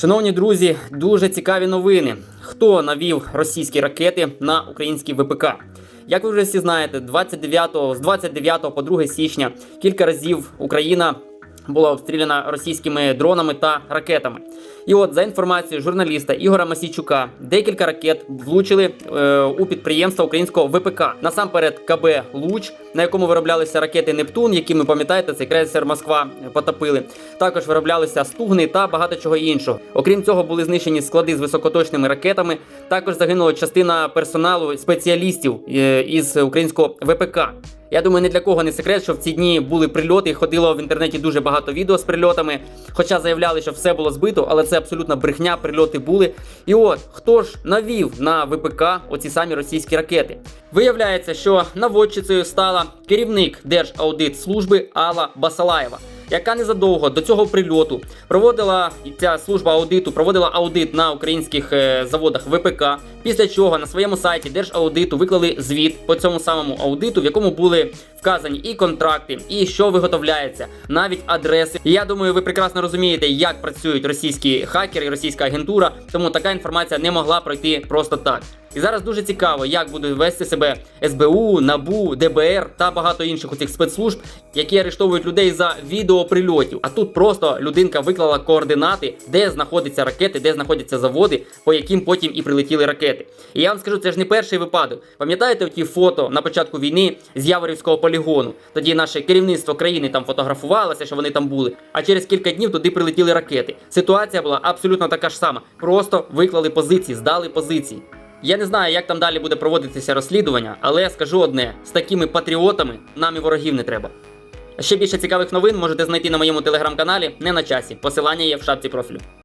Шановні друзі, дуже цікаві новини. Хто навів російські ракети на українські ВПК? Як ви вже всі знаєте, 29, з 29 по 2 січня кілька разів Україна була обстріляна російськими дронами та ракетами. І от за інформацією журналіста Ігора Масійчука, декілька ракет влучили е, у підприємства українського ВПК. Насамперед КБ Луч, на якому вироблялися ракети Нептун, які ми пам'ятаєте, цей крейсер Москва потопили. Також вироблялися стугни та багато чого іншого. Окрім цього, були знищені склади з високоточними ракетами. Також загинула частина персоналу спеціалістів е, із українського ВПК. Я думаю, ні для кого не секрет, що в ці дні були прильоти, ходило в інтернеті дуже багато відео з прильотами. Хоча заявляли, що все було збито, але це абсолютно брехня, прильоти були. І от хто ж навів на ВПК оці самі російські ракети? Виявляється, що наводчицею стала керівник Держаудитслужби Алла Басалаєва. Яка незадовго до цього прильоту проводила ця служба аудиту, проводила аудит на українських е, заводах ВПК. Після чого на своєму сайті Держаудиту виклали звіт по цьому самому аудиту, в якому були вказані і контракти, і що виготовляється, навіть адреси. Я думаю, ви прекрасно розумієте, як працюють російські хакери, російська агентура. Тому така інформація не могла пройти просто так. І зараз дуже цікаво, як буде вести себе СБУ, НАБУ, ДБР та багато інших оцих спецслужб, які арештовують людей за відеоприльотів. А тут просто людинка виклала координати, де знаходяться ракети, де знаходяться заводи, по яким потім і прилетіли ракети. І я вам скажу, це ж не перший випадок. Пам'ятаєте ті фото на початку війни з Яворівського полігону? Тоді наше керівництво країни там фотографувалося, що вони там були. А через кілька днів туди прилетіли ракети. Ситуація була абсолютно така ж сама. Просто виклали позиції, здали позиції. Я не знаю, як там далі буде проводитися розслідування, але я скажу одне: з такими патріотами нам і ворогів не треба. Ще більше цікавих новин можете знайти на моєму телеграм-каналі не на часі. Посилання є в шапці профілю.